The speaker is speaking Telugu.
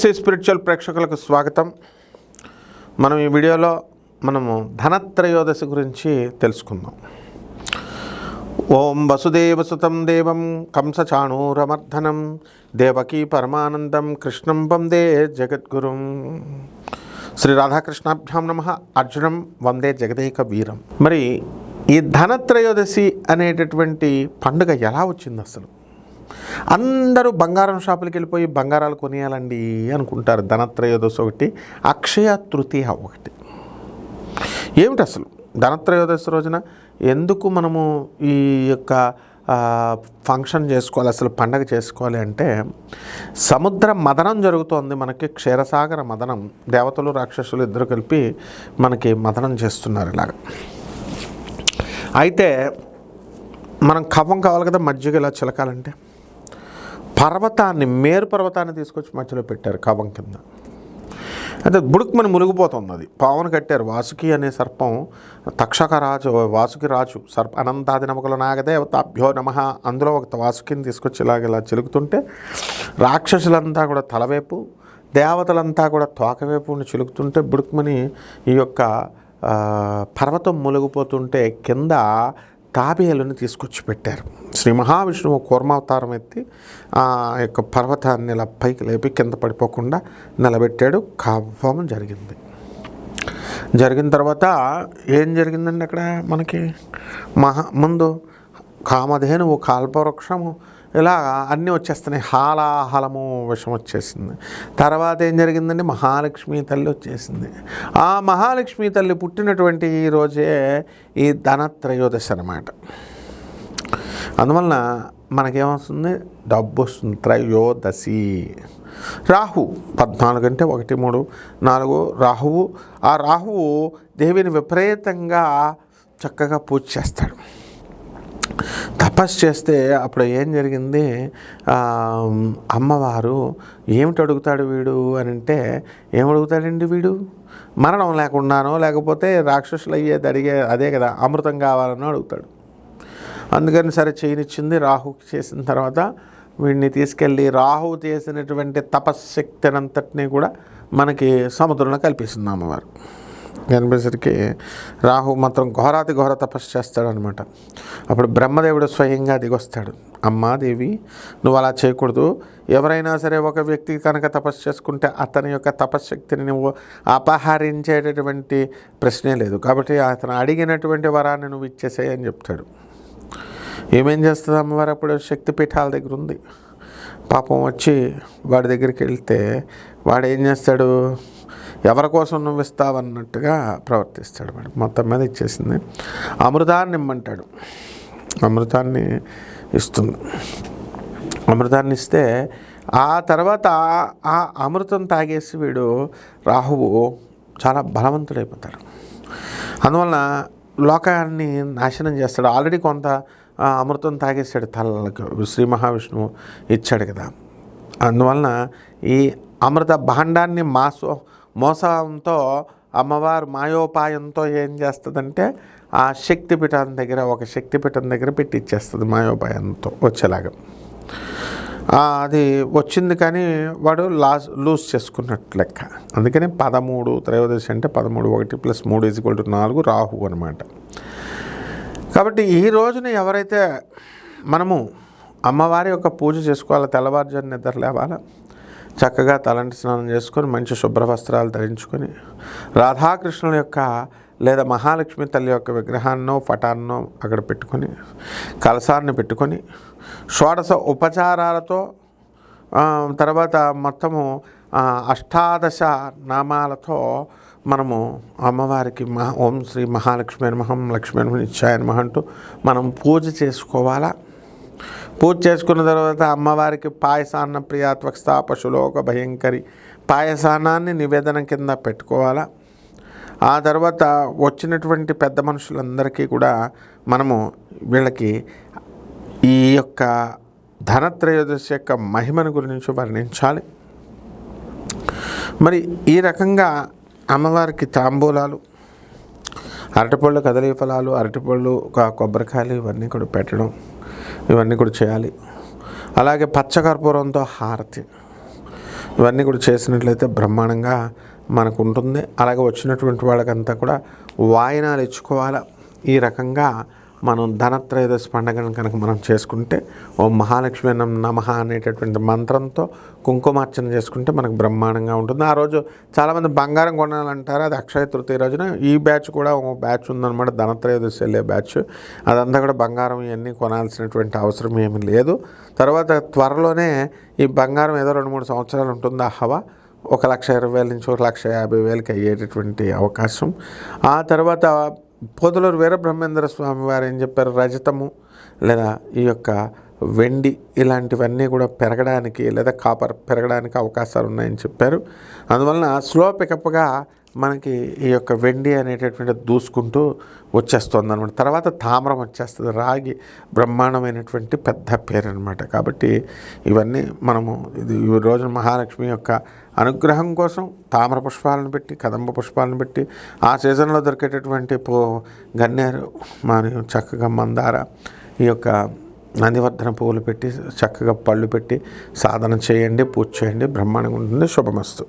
నమస్తే స్పిరిచువల్ ప్రేక్షకులకు స్వాగతం. మనం ఈ వీడియోలో మనము ధనత్రయోదశి గురించి తెలుసుకుందాం. ఓం వసుదేవసుతం దేవం కంసచాణూరమర్ధనం దేవకీ పరమానందం కృష్ణం వందే జగద్గురుం. శ్రీ రాధాకృష్ణాభ్యాం నమ. అర్జునం వందే జగదేక వీరం మరి ఈ ధనత్రయోదశి అనేటటువంటి పండుగ ఎలా వచ్చింది అసలు అందరూ బంగారం షాపులకి వెళ్ళిపోయి బంగారాలు కొనియాలండి అనుకుంటారు. ధనత్రయోదశి ఒకటి అక్షయ తృతీయ ఒకటి. ఏమిటి అసలు ధనత్రయోదశి రోజున ఎందుకు మనము ఈ యొక్క ఫంక్షన్ చేసుకోవాలి అసలు పండగ చేసుకోవాలి అంటే సముద్ర మదనం జరుగుతోంది మనకి క్షీరసాగర మదనం. దేవతలు రాక్షసులు ఇద్దరు కలిపి మనకి మదనం చేస్తున్నారు ఇలాగ. అయితే మనం కవ్వం కావాలి కదా మజ్జిగ ఇలా చిలకాలంటే? పర్వతాన్ని మేరు పర్వతాన్ని తీసుకొచ్చి మధ్యలో పెట్టారు కవం కింద. అయితే బుడుక్మని మునిగిపోతుంది అది పావును కట్టారు. వాసుకి అనే సర్పం తక్షక రాజు వాసుకి రాజు సర్ప అనంతాది నమకుల నాగదేవతాభ్యో నమ. అందులో ఒక వాసుకిని తీసుకొచ్చి ఇలాగ ఇలా చిలుకుతుంటే రాక్షసులంతా కూడా తలవైపు దేవతలంతా కూడా తోకవైపు చిలుకుతుంటే బుడుక్మని ఈ యొక్క పర్వతం మునిగిపోతుంటే కింద తాబేలుని తీసుకొచ్చి పెట్టారు శ్రీ మహావిష్ణువు కూర్మావతారం ఎత్తి ఆ యొక్క పర్వతాన్ని ఇలా పైకి లేపి కింద పడిపోకుండా నిలబెట్టాడు. కవ్వం జరిగింది. జరిగిన తర్వాత ఏం జరిగిందండి అక్కడ మనకి? మహా ముందు కామధేనువు కాల్పవృక్షము ఇలా అన్నీ వచ్చేస్తున్నాయి. హాలాహలము విషం వచ్చేసింది. తర్వాత ఏం జరిగిందండి? మహాలక్ష్మి తల్లి వచ్చేసింది. ఆ మహాలక్ష్మి తల్లి పుట్టినటువంటి ఈ రోజే ఈ ధనత్రయోదశి అనమాట అందువలన మనకేమొస్తుంది? డబ్బు వస్తుంది త్రయోదశి. రాహు పద్నాలుగు అంటే ఒకటి మూడు నాలుగు రాహువు. ఆ రాహువు దేవిని విపరీతంగా చక్కగా పూజ చేస్తాడు. తపస్సు చేస్తే అప్పుడు ఏం జరిగింది? అమ్మవారు ఏమిటి అడుగుతాడు వీడు అని అంటే ఏమడుగుతాడండి వీడు? మరణం లేకుండానో లేకపోతే రాక్షసులు అయ్యేది అడిగే అదే కదా అమృతం కావాలనో అడుగుతాడు. అందుకని సరే చేయనిచ్చింది రాహుకి చేసిన తర్వాత వీడిని తీసుకెళ్ళి రాహు చేసినటువంటి తపశ్శక్తినంతటినీ కూడా మనకి సముద్రంలో కల్పిస్తుంది అమ్మవారు. కనిపేసరికి రాహు మాత్రం ఘోరాతి ఘోర తపస్సు చేస్తాడనమాట. అప్పుడు బ్రహ్మదేవుడు స్వయంగా దిగొస్తాడు. అమ్మా దేవి నువ్వు అలా చేయకూడదు. ఎవరైనా సరే ఒక వ్యక్తి కనుక తపస్సు చేసుకుంటే అతని యొక్క తపశ్శక్తిని నువ్వు అపహరించేటటువంటి ప్రశ్నే లేదు. కాబట్టి అతను అడిగినటువంటి వరాన్ని నువ్వు ఇచ్చేసేయని అని చెప్తాడు. ఏమేం చేస్తుంది అమ్మవారు? అప్పుడు శక్తిపీఠాల దగ్గర ఉంది. పాపం వచ్చి వాడి దగ్గరికి వెళ్తే వాడు ఏం చేస్తాడు? ఎవరి కోసం నువ్వు ఇస్తావన్నట్టుగా ప్రవర్తిస్తాడు వాడు. మొత్తం మీద ఇచ్చేసింది. అమృతాన్ని ఇమ్మంటాడు. అమృతాన్ని ఇస్తుంది. అమృతాన్ని ఇస్తే ఆ తర్వాత ఆ అమృతం తాగేసి వీడు రాహువు చాలా బలవంతుడైపోతాడు. అందువలన లోకాన్ని నాశనం చేస్తాడు. ఆల్రెడీ కొంత అమృతం తాగేసాడు తలలకు శ్రీ మహావిష్ణువు ఇచ్చాడు కదా. అందువలన ఈ అమృత భాండాన్ని మాసో మోసంతో అమ్మవారు మాయోపాయంతో ఏం చేస్తుందంటే ఆ శక్తిపీఠం దగ్గర ఒక శక్తిపీఠం దగ్గర పెట్టిచ్చేస్తుంది మాయోపాయంతో వచ్చేలాగా. అది వచ్చింది కానీ వాడు లాస్ లూజ్ చేసుకున్నట్టు లెక్క. అందుకని పదమూడు త్రయోదశి అంటే పదమూడు ఒకటి ప్లస్ మూడు ఈజ్వల్ టు నాలుగు రాహు అనమాట కాబట్టి ఈ రోజున ఎవరైతే మనము అమ్మవారి యొక్క పూజ చేసుకోవాలో తెల్లవారుజాను నిద్ర లేవాలా? చక్కగా తలంటి స్నానం చేసుకొని మంచి శుభ్ర వస్త్రాలు ధరించుకొని రాధాకృష్ణుల యొక్క లేదా మహాలక్ష్మి తల్లి యొక్క విగ్రహాన్నో పటాన్నో అక్కడ పెట్టుకొని కలసాన్ని పెట్టుకొని షోడశ ఉపచారాలతో తర్వాత మొత్తము అష్టాదశ నామాలతో మనము అమ్మవారికి మహా ఓం శ్రీ మహాలక్ష్మి నమహం లక్ష్మీ నమ నిత్యాయ నమ అంటూ మనం పూజ చేసుకోవాలా? పూజ చేసుకున్న తర్వాత అమ్మవారికి పాయసాన్న ప్రియాత్వక్స్తా పశులోక భయంకరి పాయసానాన్ని నివేదన కింద పెట్టుకోవాలా? ఆ తర్వాత వచ్చినటువంటి పెద్ద మనుషులందరికీ కూడా మనము వీళ్ళకి ఈ యొక్క ధనత్రయోదశి యొక్క మహిమను గురించి వర్ణించాలి. మరి ఈ రకంగా అమ్మవారికి తాంబూలాలు అరటిపళ్ళు కదలీ ఫలాలు అరటిపళ్ళు కొబ్బరికాయలు ఇవన్నీ కూడా పెట్టడం ఇవన్నీ కూడా చేయాలి. అలాగే పచ్చకర్పూరంతో హారతి. ఇవన్నీ కూడా చేసినట్లయితే బ్రహ్మాండంగా మనకు ఉంటుంది అలాగే వచ్చినటువంటి వాళ్ళకంతా కూడా వాయినాలు ఇచ్చుకోవాలా. ఈ రకంగా మనం ధనత్రయోదశి పండుగను కనుక మనం చేసుకుంటే ఓ మహాలక్ష్మి నమః అనేటటువంటి మంత్రంతో కుంకుమార్చన చేసుకుంటే మనకు బ్రహ్మాండంగా ఉంటుంది. ఆ రోజు చాలామంది బంగారం కొనాలంటారు అది అక్షయ తృతీయ రోజున. ఈ బ్యాచ్ కూడా ఒక బ్యాచ్ ఉందన్నమాట ధనత్రయోదశి వెళ్ళే బ్యాచ్. అదంతా కూడా బంగారం ఇవన్నీ కొనాల్సినటువంటి అవసరం ఏమీ లేదు. తర్వాత త్వరలోనే ఈ బంగారం ఏదో రెండు మూడు సంవత్సరాలు ఉంటుంది ఆ హవా. ఒక లక్ష ఇరవై వేల నుంచి ఒక లక్ష యాభై వేలకి అయ్యేటటువంటి అవకాశం. ఆ తర్వాత పోతులూరు వీరబ్రహ్మేంద్ర స్వామి వారు ఏం చెప్పారు? రజతము లేదా ఈ యొక్క వెండి ఇలాంటివన్నీ కూడా పెరగడానికి లేదా కాపర్ పెరగడానికి అవకాశాలు ఉన్నాయని చెప్పారు. అందువలన స్లో పికప్గా మనకి ఈ యొక్క వెండి అనేటటువంటి దూసుకుంటూ వచ్చేస్తుంది అనమాట తర్వాత తామ్రం వచ్చేస్తుంది. రాగి బ్రహ్మాండమైనటువంటి పెద్ద పేరు అనమాట కాబట్టి ఇవన్నీ మనము ఇది ఈ రోజున మహాలక్ష్మి యొక్క అనుగ్రహం కోసం తామర పుష్పాలను పెట్టి కదంబ పుష్పాలను పెట్టి ఆ సీజన్లో దొరికేటటువంటి పో గన్నేరు మరియు చక్కగా మందార ఈ యొక్క నందివర్ధన పువ్వులు పెట్టి చక్కగా పళ్ళు పెట్టి సాధన చేయండి పూజ చేయండి. బ్రహ్మాండంగా ఉంటుంది. శుభమస్తు.